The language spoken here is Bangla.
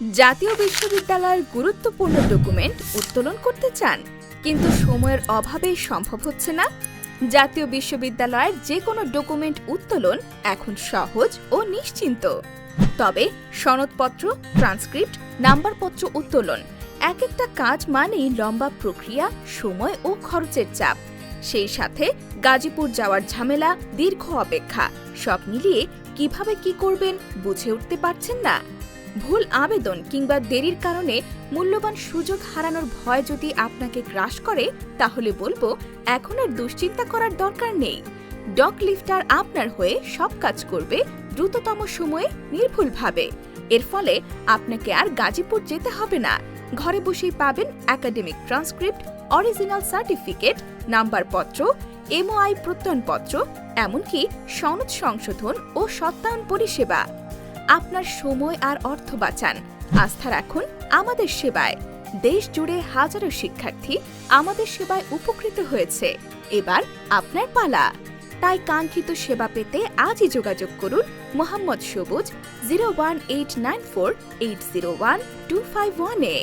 জাতীয় বিশ্ববিদ্যালয়ের গুরুত্বপূর্ণ ডকুমেন্ট উত্তোলন করতে চান, কিন্তু সময়ের অভাবে সম্ভব হচ্ছে না। জাতীয় বিশ্ববিদ্যালয়ের যে কোনো ডকুমেন্ট উত্তোলন এখন সহজ ও নিশ্চিন্ত। তবে সনদপত্র, ট্রান্সক্রিপ্ট, নাম্বারপত্র উত্তোলন এক একটা কাজ মানেই লম্বা প্রক্রিয়া, সময় ও খরচের চাপ। সেই সাথে গাজীপুর যাওয়ার ঝামেলা, দীর্ঘ অপেক্ষা, সব মিলিয়ে কীভাবে কি করবেন বুঝে উঠতে পারছেন না। ভুল আবেদন কিংবা দেরির কারণে মূল্যবান সুযোগ হারানোর ভয় যদি আপনাকে গ্রাস করে, তাহলে বলব এখন আর দুশ্চিন্তা করার দরকার নেই। ডক লিফটার আপনার হয়ে সব কাজ করবে দ্রুততম সময়ে, নির্ভুলভাবে। এর ফলে আপনাকে আর গাজীপুর যেতে হবে না। ঘরে বসেই পাবেন একাডেমিক ট্রান্সক্রিপ্ট অরিজিনাল সার্টিফিকেট নাম্বারপত্র এমওআই প্রত্যয়নপত্র, এমনকি সনদ সংশোধন ও সত্যায়ন পরিষেবা। আপনার সময় আর অর্থ বাঁচান। আস্থা রাখুন আমাদের সেবায়। দেশ জুড়ে হাজারো শিক্ষার্থী আমাদের সেবায় উপকৃত হয়েছে। এবার আপনার পালা। তাই কাঙ্ক্ষিত সেবা পেতে আজই যোগাযোগ করুন Mohammad Sabuj, zero one eight nine four eight zero one two five ওয়ানে